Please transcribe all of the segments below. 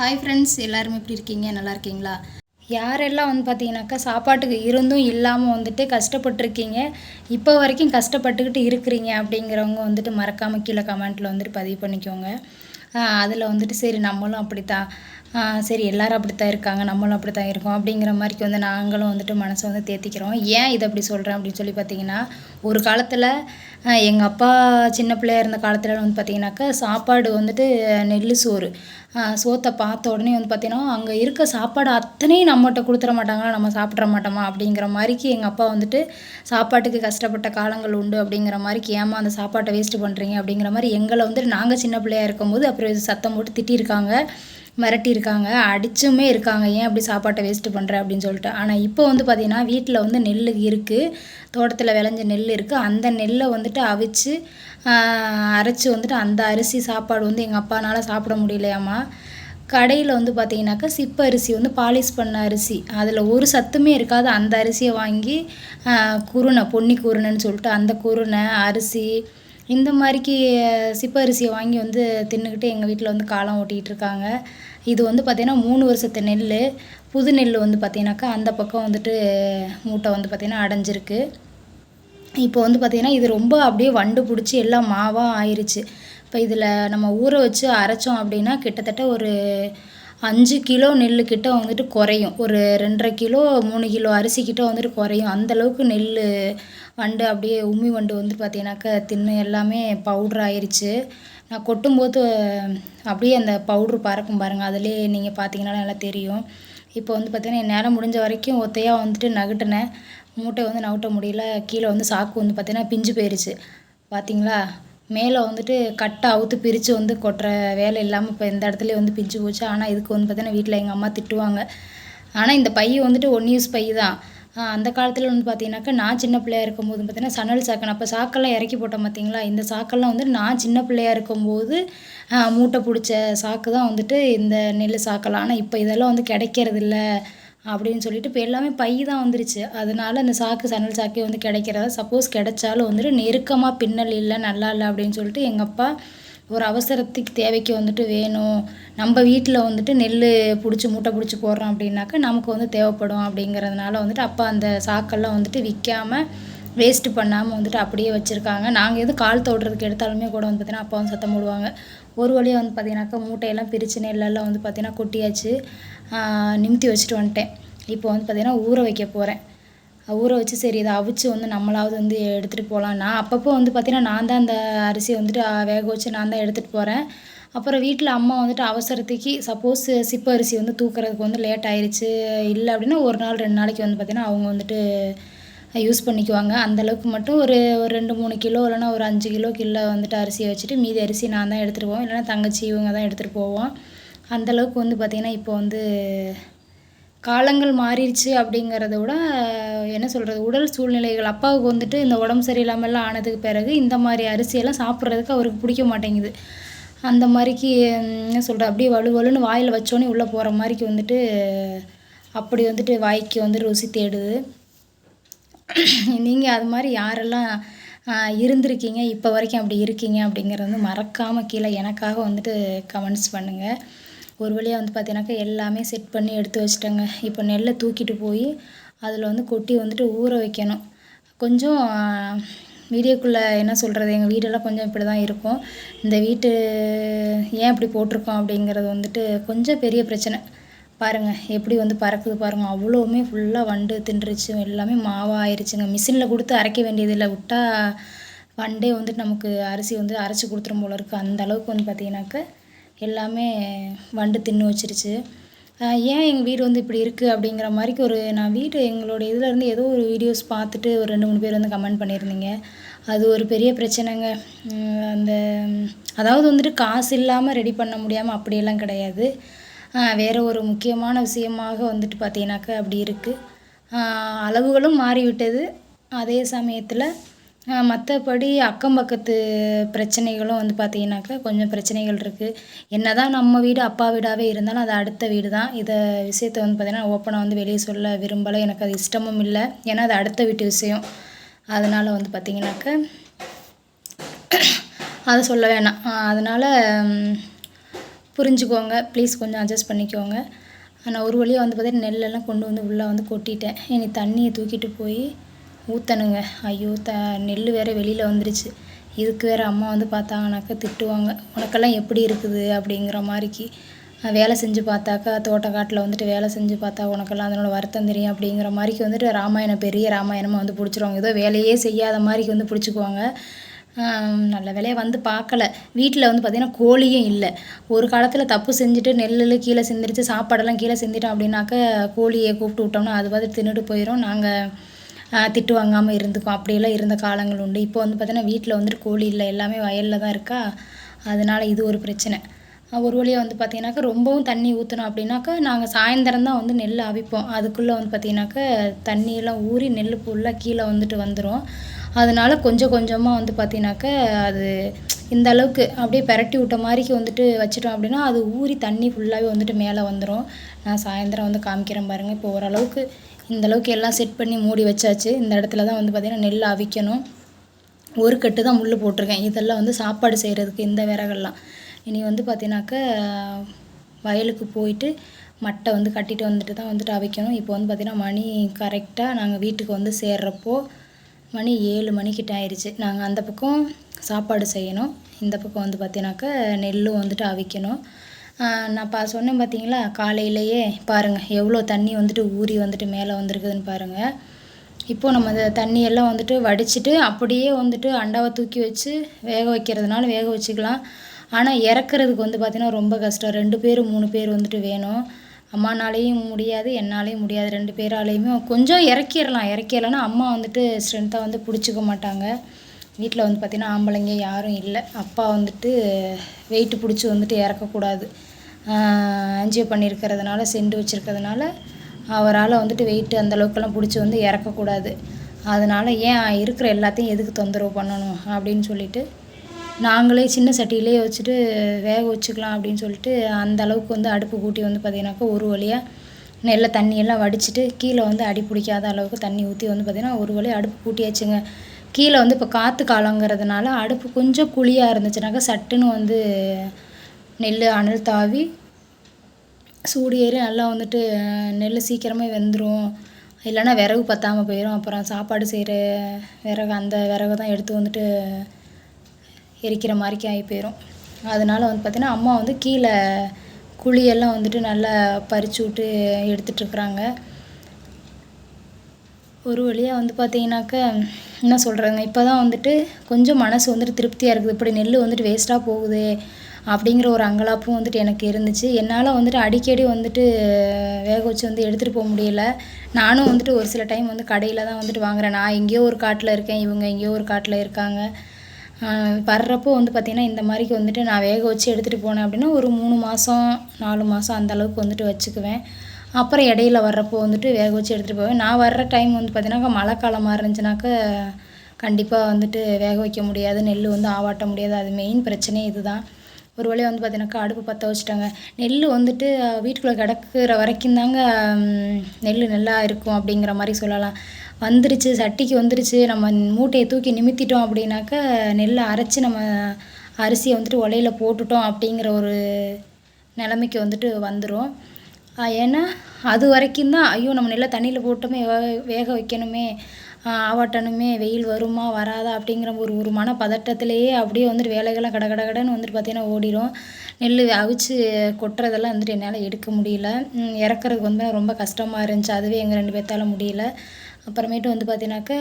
Hi friends எல்லாரும் எப்படி இருக்கீங்க? நல்லா இருக்கீங்களா? யாரெல்லாம் வந்து பார்த்தீங்கன்னாக்கா சாப்பாட்டுக்கு இருந்தும் இல்லாமல் வந்துட்டு கஷ்டப்பட்டிருக்கீங்க இப்போ வரைக்கும் கஷ்டப்பட்டுக்கிட்டு இருக்கிறீங்க அப்படிங்கிறவங்க வந்துட்டு மறக்காமல் கீழே கமெண்ட்டில் வந்துட்டு பதிவு பண்ணிக்கோங்க. அதில் வந்துட்டு சரி நம்மளும் அப்படித்தான். தான் சரி எல்லாரும் அப்படித்தான் இருக்காங்க நம்மளும் அப்படித்தான் இருக்கோம் அப்படிங்கிற மாதிரிக்கு வந்து நாங்களும் வந்துட்டு மனசை வந்து தேத்திக்கிறோம். ஏன் இதை அப்படி சொல்கிறேன் அப்படின்னு சொல்லி பார்த்தீங்கன்னா ஒரு காலத்தில் எங்கள் அப்பா சின்ன பிள்ளையாக இருந்த காலத்தில் வந்து பார்த்தீங்கன்னாக்கா சாப்பாடு வந்துட்டு நெல் சோறு சோத்தை பார்த்த உடனே வந்து பார்த்தீங்கன்னா அங்கே இருக்க சாப்பாடு அத்தனையும் நம்மகிட்ட கொடுத்துட மாட்டாங்களா நம்ம சாப்பிட்ற மாட்டோமா அப்படிங்கிற மாதிரிக்கு எங்கள் அப்பா வந்துட்டு சாப்பாட்டுக்கு கஷ்டப்பட்ட காலங்கள் உண்டு அப்படிங்கிற மாதிரிக்கு ஏமா அந்த சாப்பாட்டை வேஸ்ட்டு பண்ணுறீங்க அப்படிங்கிற மாதிரி எங்களை வந்துட்டு நாங்கள் சின்ன பிள்ளையா இருக்கும்போது அப்புறம் சத்தம் போட்டு திட்டியிருக்காங்க. மிரட்டியிருக்காங்க அடிச்சுமே இருக்காங்க. ஏன் அப்படி சாப்பாட்டை வேஸ்ட்டு பண்ணுற அப்படின்னு சொல்லிட்டு. ஆனால் இப்போ வந்து பார்த்திங்கன்னா வீட்டில் வந்து நெல் இருக்குது தோட்டத்தில் விளைஞ்ச நெல் இருக்குது அந்த நெல்லை வந்துட்டு அவிச்சு அரைச்சி வந்துட்டு அந்த அரிசி சாப்பாடு வந்து எங்கள் அப்பானால் சாப்பிட முடியலையாம்மா. கடையில் வந்து பார்த்தீங்கன்னாக்கா சிப்ப அரிசி வந்து பாலிஷ் பண்ண அரிசி. அதில் ஒரு சத்துமே இருக்காது. அந்த அரிசியை வாங்கி குருணை பொன்னி குருணைன்னு சொல்லிட்டு அந்த குருணை அரிசி இந்த மாதிரிக்கு சிப்ப அரிசியை வாங்கி வந்து தின்னுக்கிட்டு எங்கள் வீட்டில் வந்து காலம் ஓட்டிகிட்டு இருக்காங்க. இது வந்து பார்த்திங்கன்னா மூணு வருஷத்து நெல் புது நெல் வந்து பார்த்திங்கனாக்கா அந்த பக்கம் வந்துட்டு மூட்டை வந்து பார்த்திங்கன்னா அடைஞ்சிருக்கு. இப்போ வந்து பார்த்திங்கன்னா இது ரொம்ப அப்படியே வண்டு பிடிச்சி எல்லாம் மாவாக ஆயிடுச்சு இப்போ இதில் நம்ம ஊற வச்சு அரைச்சோம் அப்படின்னா கிட்டத்தட்ட ஒரு அஞ்சு கிலோ நெல் கிட்ட வந்துட்டு குறையும். ஒரு ரெண்டரை கிலோ மூணு கிலோ அரிசி கிட்ட வந்துட்டு குறையும். அந்தளவுக்கு நெல் வண்டு அப்படியே உம்மி வண்டு வந்து பார்த்தீங்கன்னாக்கா தின்னு எல்லாமே பவுட்ரு ஆயிடுச்சு நான் கொட்டும்போது அப்படியே அந்த பவுட்ரு பறக்கும் பாருங்கள் அதிலே நீங்கள் பார்த்தீங்கன்னா நல்லா தெரியும். இப்போ வந்து பார்த்தீங்கன்னா என்னால் முடிஞ்ச வரைக்கும் ஒத்தையாக வந்துட்டு நகட்டினேன். மூட்டை வந்து நகட்ட முடியல. கீழே வந்து சாக்கு வந்து பார்த்தீங்கன்னா பிஞ்சு போயிருச்சு. பார்த்தீங்களா மேலே வந்துட்டு கட்டை அவுத்து பிரித்து வந்து கொட்டுற வேலை இல்லாமல் இப்போ இந்த இடத்துல வந்து பிஞ்சு போச்சு. ஆனால் இதுக்கு வந்து பார்த்தீங்கன்னா வீட்டில் எங்கள் அம்மா திட்டுவாங்க. ஆனால் இந்த பை வந்துட்டு ஒன் யூஸ் பை தான். அந்த காலத்தில் வந்து பார்த்தீங்கன்னாக்கா நான் சின்ன பிள்ளையா இருக்கும்போது பார்த்தீங்கன்னா சணல் சாக்கன் அப்போ சாக்கெல்லாம் இறக்கி போட்டோம் பார்த்தீங்களா இந்த சாக்கெல்லாம் வந்து நான் சின்ன பிள்ளையா இருக்கும்போது மூட்டை பிடிச்ச சாக்கு தான் வந்துட்டு இந்த நெல் சாக்கெல்லாம் ஆனால் இப்போ இதெல்லாம் வந்து கிடைக்கிறதில்ல அப்படின்னு சொல்லிட்டு இப்போ எல்லாமே பை தான் வந்துருச்சு. அதனால அந்த சாக்கு சணல் சாக்கே வந்து கிடைக்கிறதா சப்போஸ் கிடைச்சாலும் வந்துட்டு நெருக்கமாக பின்னல் இல்லை நல்லா இல்லை அப்படின்னு சொல்லிட்டு எங்கள் அப்பா ஒரு அவசரத்துக்கு தேவைக்கு வந்துட்டு வேணும். நம்ம வீட்டில் வந்துட்டு நெல் பிடிச்சி மூட்டை பிடிச்சி போடுறோம் அப்படின்னாக்கா நமக்கு வந்து தேவைப்படும் அப்படிங்கிறதுனால வந்துட்டு அப்பா அந்த சாக்கெல்லாம் வந்துட்டு விற்காம வேஸ்ட்டு பண்ணாமல் வந்துட்டு அப்படியே வச்சுருக்காங்க. நாங்கள் எதுவும் கால் தோடுறதுக்கு எடுத்தாலுமே கூட வந்து பார்த்தீங்கன்னா அப்பா வந்து சத்தம் போடுவாங்க. ஒரு வழியாக வந்து பார்த்தீங்கன்னாக்கா மூட்டையெல்லாம் பிரித்து நெல்லெல்லாம் வந்து பார்த்தீங்கன்னா கொட்டியாச்சு. நிமித்தி வச்சுட்டு வந்துட்டேன். இப்போ வந்து பார்த்தீங்கன்னா ஊற வைக்க போகிறேன் ஊற வச்சு சரி இதை அவிச்சு வந்து நம்மளாவது வந்து எடுத்துகிட்டு போகலாம் நான் அப்பப்போ வந்து பார்த்தீங்கன்னா நான் தான் அந்த அரிசியை வந்துட்டு வேக வச்சு நான் தான் எடுத்துகிட்டு போகிறேன் அப்புறம் வீட்டில் அம்மா வந்துட்டு அவசரத்துக்கு சப்போஸ் சிப்ப அரிசி வந்து தூக்குறதுக்கு வந்து லேட் ஆயிடுச்சு இல்லை அப்படின்னா ஒரு நாள் ரெண்டு நாளைக்கு வந்து பார்த்திங்கன்னா அவங்க வந்துட்டு யூஸ் பண்ணிக்குவாங்க. அந்த அளவுக்கு மட்டும் ஒரு ஒரு ரெண்டு மூணு கிலோ இல்லைன்னா ஒரு அஞ்சு கிலோ கிலோ வந்துட்டு அரிசியை வச்சுட்டு மீதி அரிசி நான் தான் எடுத்துகிட்டு போவோம் இல்லைன்னா தங்கச்சி இவங்க தான் எடுத்துகிட்டு போவோம். அந்த அளவுக்கு வந்து பார்த்திங்கன்னா இப்போ வந்து காலங்கள் மாறிடுச்சு அப்படிங்கிறத விட என்ன சொல்கிறது உடல் சூழ்நிலைகள் அப்பாவுக்கு வந்துட்டு இந்த உடம்பு சரியில்லாமல்லாம் ஆனதுக்கு பிறகு இந்த மாதிரி அரிசியெல்லாம் சாப்பிட்றதுக்கு அவருக்கு பிடிக்க மாட்டேங்குது. அந்த மாதிரிக்கு என்ன சொல்கிற அப்படியே வலு வலுன்னு வாயில் வச்சோன்னே உள்ளே போகிற மாதிரிக்கு வந்துட்டு அப்படி வந்துட்டு வாய்க்கு வந்து ருசி தேடுது. நீங்கள் அது மாதிரி யாரெல்லாம் இருந்திருக்கீங்க இப்போ வரைக்கும் அப்படி இருக்கீங்க அப்படிங்கிறது வந்து மறக்காமல் கீழே எனக்காக வந்துட்டு கமெண்ட்ஸ் பண்ணுங்கள் ஒரு வழியாக வந்து பார்த்தீங்கன்னாக்கா எல்லாமே செட் பண்ணி எடுத்து வச்சிட்டேங்க. இப்போ நெல்லை தூக்கிட்டு போய் அதில் வந்து கொட்டி வந்துட்டு ஊற வைக்கணும். கொஞ்சம் வீடியோக்குள்ளே என்ன சொல்கிறது எங்கள் வீடெல்லாம் கொஞ்சம் இப்படி தான் இருக்கும். இந்த வீட்டு ஏன் இப்படி போட்டிருக்கோம் அப்படிங்கிறது வந்துட்டு கொஞ்சம் பெரிய பிரச்சனை. பாருங்கள் எப்படி வந்து பறக்குது பாருங்கள் அவ்வளோவுமே ஃபுல்லாக வண்டு தின்றுச்சு. எல்லாமே மாவாக மிஷினில் கொடுத்து அரைக்க வேண்டியதில்லை. விட்டால் வண்டே வந்துட்டு நமக்கு அரிசி வந்து அரைச்சி கொடுத்துரும் போல இருக்குது அந்த அளவுக்கு வந்து பார்த்தீங்கன்னாக்க எல்லாமே வண்டு தின்னு வச்சிருச்சு. ஏன் எங்கள் வீடு வந்து இப்படி இருக்குது அப்படிங்கிற மாதிரிக்கு ஒரு நான் வீடு எங்களோட இதில் இருந்து ஏதோ ஒரு வீடியோஸ் பார்த்துட்டு ஒரு ரெண்டு மூணு பேர் வந்து கமெண்ட் பண்ணியிருந்தீங்க. அது ஒரு பெரிய பிரச்சனைங்க. அந்த அதாவது வந்துட்டு காசு இல்லாமல் ரெடி பண்ண முடியாமல் அப்படியெல்லாம் கிடையாது. வேறு ஒரு முக்கியமான விஷயமாக வந்துட்டு பார்த்தீங்கன்னாக்கா அப்படி இருக்குது அளவுகளும் மாறிவிட்டது. அதே சமயத்தில் மற்றபடி அக்கம் பக்கத்து பிரச்சனைகளும் வந்து பார்த்தீங்கன்னாக்கா கொஞ்சம் பிரச்சனைகள் இருக்குது என்ன தான் நம்ம வீடு அப்பா வீடாகவே இருந்தாலும் அது அடுத்த வீடு தான் இதை விஷயத்த வந்து பார்த்திங்கன்னா ஓப்பனாக வந்து வெளியே சொல்ல விரும்பலை. எனக்கு அது இஷ்டமும் இல்லை. ஏன்னா அது அடுத்த வீட்டு விஷயம். அதனால் வந்து பார்த்தீங்கன்னாக்கா அதை சொல்ல வேணாம். அதனால் புரிஞ்சுக்கோங்க. ப்ளீஸ் கொஞ்சம் அட்ஜஸ்ட் பண்ணிக்கோங்க. நான் ஒரு வழியாக வந்து பார்த்தீங்கன்னா நெல்லெல்லாம் கொண்டு வந்து உள்ளே வந்து கொட்டிட்டேன். இனி தண்ணியை தூக்கிட்டு போய் ஊற்றணுங்க ஐயோ த நெல் வேறு வெளியில் வந்துருச்சு. இதுக்கு வேறு அம்மா வந்து பார்த்தாங்கனாக்கா திட்டுவாங்க. உனக்கெல்லாம் எப்படி இருக்குது அப்படிங்கிற மாதிரிக்கு. வேலை செஞ்சு பார்த்தாக்கா தோட்டக்காட்டில் வந்துட்டு வேலை செஞ்சு பார்த்தா உனக்கெல்லாம் அதனோட வருத்தம் தெரியும் அப்படிங்கிற மாதிரிக்கு வந்துட்டு ராமாயணம் பெரிய ராமாயணமாக வந்து பிடிச்சிருவாங்க ஏதோ வேலையே செய்யாத மாதிரிக்கு வந்து பிடிச்சிக்குவாங்க. நல்ல வேலையை வந்து பார்க்கல. வீட்டில் வந்து பார்த்திங்கன்னா கோழியும் இல்லை. ஒரு காலத்தில் தப்பு செஞ்சுட்டு நெல்லில் கீழே சிந்திரிச்சு சாப்பாடெல்லாம் கீழே சிந்திட்டோம் அப்படின்னாக்கா கோழியை கூப்பிட்டு விட்டோம்னா அது பார்த்து தின்னுட்டு போயிடும் நாங்கள் திட்டு வாங்காமல் இருந்துக்கும். அப்படியெல்லாம் இருந்த காலங்கள் உண்டு. இப்போ வந்து பார்த்திங்கன்னா வீட்டில் வந்துட்டு கோழி இல்லை. எல்லாமே வயலில் தான் இருக்கா? அதனால் இது ஒரு பிரச்சனை. ஒரு வழியாக வந்து பார்த்தீங்கன்னாக்கா ரொம்பவும் தண்ணி ஊற்றணும் அப்படின்னாக்கா நாங்கள் சாயந்தரம் தான் வந்து நெல் அவிப்போம். அதுக்குள்ளே வந்து பார்த்தீங்கன்னாக்கா தண்ணியெல்லாம் ஊறி நெல் ஃபுல்லாக கீழே வந்துட்டு வந்துடும் அதனால கொஞ்சம் கொஞ்சமாக வந்து பார்த்தீங்கன்னாக்கா அது இந்த அளவுக்கு அப்படியே பெரட்டி விட்ட மாதிரிக்கு வந்துட்டு வச்சிட்டோம் அப்படின்னா அது ஊறி தண்ணி ஃபுல்லாகவே வந்துட்டு மேலே வந்துடும் நான் சாயந்தரம் வந்து காமிக்கிறேன் பாருங்கள் இப்போ ஓரளவுக்கு இந்த அளவுக்கு எல்லாம் செட் பண்ணி மூடி வச்சாச்சு. இந்த இடத்துல தான் வந்து பார்த்திங்கன்னா நெல் அவிக்கணும். ஒரு கட்டு தான் முள் போட்டிருக்கேன். இதெல்லாம் வந்து சாப்பாடு செய்கிறதுக்கு இந்த விறகெல்லாம். இனி வந்து பார்த்தீங்கன்னாக்க வயலுக்கு போயிட்டு மட்டை வந்து கட்டிட்டு வந்துட்டு தான் வந்துட்டு அவிக்கணும். இப்போ வந்து பார்த்திங்கன்னா மணி கரெக்டாக நாங்கள் வீட்டுக்கு வந்து சேர்றப்போ மணி ஏழு மணிக்கிட்ட ஆயிடுச்சு நாங்கள் அந்த பக்கம் சாப்பாடு செய்யணும். இந்த பக்கம் வந்து பார்த்தீங்கன்னாக்கா நெல்லும் வந்துட்டு அவிக்கணும். நான் பா சொன்னேன் பார்த்தீங்களா காலையிலேயே பாருங்கள் எவ்வளோ தண்ணி வந்துட்டு ஊறி வந்துட்டு மேலே வந்திருக்குதுன்னு பாருங்கள் இப்போது நம்ம அந்த தண்ணியெல்லாம் வந்துட்டு வடிச்சிட்டு அப்படியே வந்துட்டு அண்டாவை தூக்கி வச்சு வேக வைக்கிறதுனால வேக வச்சுக்கலாம். ஆனால் இறக்குறதுக்கு வந்து பார்த்திங்கன்னா ரொம்ப கஷ்டம். ரெண்டு பேர் மூணு பேர் வந்துட்டு வேணும். அம்மானாலேயும் முடியாது என்னாலேயும் முடியாது. ரெண்டு பேராலேயுமே கொஞ்சம் இறக்கிடலாம். இறக்கிடலன்னா அம்மா வந்துட்டு ஸ்ட்ரென்த்தாக வந்து பிடிச்சிக்க மாட்டாங்க. வீட்டில் வந்து பார்த்திங்கன்னா ஆம்பளைங்க யாரும் இல்லை. அப்பா வந்துட்டு வெயிட்டு பிடிச்சி வந்துட்டு இறக்கக்கூடாது. என்ஜாய் பண்ணியிருக்கிறதுனால செண்டு வச்சுருக்கிறதுனால அவரால் வந்துட்டு வெயிட்டு அந்த அளவுக்கெல்லாம் பிடிச்சி வந்து இறக்கக்கூடாது. அதனால் ஏன் இருக்கிற எல்லாத்தையும் எதுக்கு தொந்தரவு பண்ணணும் அப்படின்னு சொல்லிட்டு நாங்களே சின்ன சட்டியிலே வச்சுட்டு வேக வச்சுக்கலாம் அப்படின்னு சொல்லிட்டு அந்த அளவுக்கு வந்து அடுப்பு கூட்டி வந்து பார்த்திங்கனாக்கா ஒரு வழியாக நெல்லை தண்ணியெல்லாம் வடிச்சிட்டு கீழே வந்து அடி பிடிக்காத அளவுக்கு தண்ணி ஊற்றி வந்து பார்த்திங்கன்னா ஒரு வழியாக அடுப்பு கூட்டியாச்சுங்க. கீழே வந்து இப்போ காற்று காலங்கிறதுனால அடுப்பு கொஞ்சம் குழியாக இருந்துச்சுனாக்கா சட்டுன்னு வந்து நெல் அனல் தாவி சூடு ஏறி நல்லா வந்துட்டு நெல் சீக்கிரமே வெந்துடும் இல்லைன்னா விறகு பற்றாமல் போயிடும் அப்புறம் சாப்பாடு செய்கிற விறகு அந்த விறகு தான் எடுத்து வந்துட்டு எரிக்கிற மாதிரிக்கி ஆகி போயிடும் அதனால் வந்து பார்த்திங்கன்னா அம்மா வந்து கீழே குழியெல்லாம் வந்துட்டு நல்லா பறிச்சு விட்டு எடுத்துகிட்ருக்குறாங்க ஒரு வழியாக வந்து பார்த்தீங்கன்னாக்க என்ன சொல்கிறதுங்க இப்போ தான் வந்துட்டு கொஞ்சம் மனசு வந்துட்டு திருப்தியாக இருக்குது. இப்படி நெல் வந்துட்டு வேஸ்ட்டாக போகுது. அப்படிங்கிற ஒரு அங்கலாப்பும் வந்துட்டு எனக்கு இருந்துச்சு. என்னால் வந்துட்டு அடிக்கடி வந்துட்டு வேக வச்சு வந்து எடுத்துகிட்டு போக முடியல. நானும் வந்துட்டு ஒரு சில டைம் வந்து கடையில் தான் வந்துட்டு வாங்குகிறேன் நான் எங்கேயோ ஒரு காட்டில் இருக்கேன். இவங்க எங்கேயோ ஒரு காட்டில் இருக்காங்க. வர்றப்போ வந்து பார்த்திங்கன்னா இந்த மாதிரிக்கு வந்துட்டு நான் வேக வச்சு எடுத்துகிட்டு போனேன் அப்படின்னா ஒரு மூணு மாதம் நாலு மாதம் அந்த அளவுக்கு வந்துட்டு வச்சுக்குவேன். அப்புறம் இடையில வர்றப்போ வந்துட்டு வேக வச்சு எடுத்துகிட்டு போவேன். நான் வர்ற டைம் வந்து பார்த்திங்கனாக்கா மழை காலமாக இருந்துச்சுனாக்க கண்டிப்பாக வந்துட்டு வேக வைக்க முடியாது. நெல் வந்து ஆவாட்ட முடியாது. அது மெயின் பிரச்சனையே இதுதான். ஒரு வழியாக வந்து பார்த்தீங்கன்னாக்கா அடுப்பு பற்ற வச்சுட்டாங்க. நெல் வந்துட்டு வீட்டுக்குள்ளே கிடக்குற வரைக்கும் தாங்க நெல் நல்லா இருக்கும் அப்படிங்கிற மாதிரி சொல்லலாம். வந்துருச்சு சட்டிக்கு வந்துருச்சு. நம்ம மூட்டையை தூக்கி நிமித்திட்டோம் அப்படின்னாக்கா நெல்லை அரைச்சி நம்ம அரிசியை வந்துட்டு ஒலையில் போட்டுட்டோம் அப்படிங்கிற ஒரு நிலமைக்கு வந்துட்டு வந்துடும் ஏன்னா அது வரைக்கும் தான் ஐயோ நம்ம நெல்லை தண்ணியில் போட்டோமே வேக வைக்கணுமே ஆவட்டனுமே வெயில் வருமா வராதா அப்படிங்கிற ஒரு ஒரு மன பதட்டத்திலேயே அப்படியே வந்துட்டு வேலைகள்லாம் கட கட கடன்னு வந்துட்டு பார்த்திங்கன்னா ஓடிடும் நெல் அவிச்சு கொட்டுறதெல்லாம் வந்துட்டு என்னால் எடுக்க முடியல. இறக்குறதுக்கு வந்து ரொம்ப கஷ்டமாக இருந்துச்சு. அதுவே எங்கள் ரெண்டு பேர்த்தால முடியல. அப்புறமேட்டு வந்து பார்த்தீங்கன்னாக்கா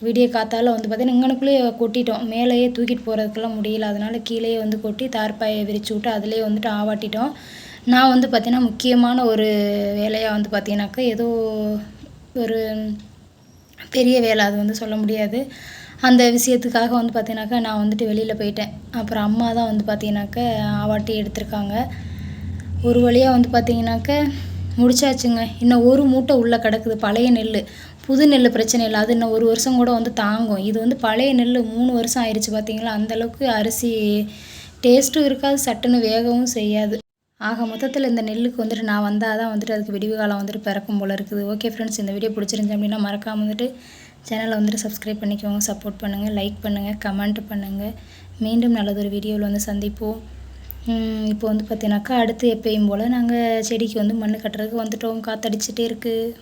விடிய காத்தால் வந்து பார்த்தீங்கன்னா இங்கனுக்குள்ளேயே கொட்டிட்டோம். மேலேயே தூக்கிட்டு போகிறதுக்கெல்லாம் முடியல. அதனால கீழேயே வந்து கொட்டி தார்ப்பாயை விரித்து விட்டு அதிலேயே வந்துட்டு ஆவாட்டிட்டோம். நான் வந்து பார்த்தீங்கன்னா முக்கியமான ஒரு வேலையாக வந்து பார்த்தீங்கன்னாக்கா ஏதோ ஒரு பெரிய வேலை அது வந்து சொல்ல முடியாது. அந்த விஷயத்துக்காக வந்து பார்த்தீங்கன்னாக்கா நான் வந்துட்டு வெளியில் போயிட்டேன். அப்புறம் அம்மா தான் வந்து பார்த்தீங்கன்னாக்கா ஆவாட்டி எடுத்திருக்காங்க. ஒரு வழியாக வந்து பார்த்தீங்கன்னாக்கா முடிச்சாச்சுங்க. இன்னும் ஒரு மூட்டை உள்ளே கிடக்குது பழைய நெல் புது நெல் பிரச்சனை இல்லை. அது இன்னும் ஒரு வருஷம் கூட வந்து தாங்கும். இது வந்து பழைய நெல் மூணு வருஷம் ஆயிடுச்சு பார்த்தீங்களா அந்தளவுக்கு அரிசி டேஸ்ட்டும் இருக்காது சட்டுன்னு வேகவும் செய்யாது. ஆக மொத்தத்தில் இந்த நெல்லுக்கு வந்துட்டு நான் வந்தால் தான் வந்துட்டு அதுக்கு விடிவு காலம் வந்துட்டு பிறக்கும் போல் இருக்குது. ஓகே ஃப்ரெண்ட்ஸ் இந்த வீடியோ பிடிச்சிருந்துச்சு அப்படின்னா மறக்காமல் வந்துட்டு சேனலை வந்துட்டு சப்ஸ்கிரைப் பண்ணிக்கோங்க சப்போர்ட் பண்ணுங்கள் லைக் பண்ணுங்கள் கமெண்ட் பண்ணுங்கள் மீண்டும் நல்லதொரு வீடியோவில் வந்து சந்திப்போம். இப்போ வந்து பார்த்தீங்கன்னாக்கா அடுத்து எப்பயும் போல் நாங்கள் செடிக்கு வந்து மண் கட்டுறதுக்கு வந்துட்டோம். காற்றடிச்சிட்டே இருக்குது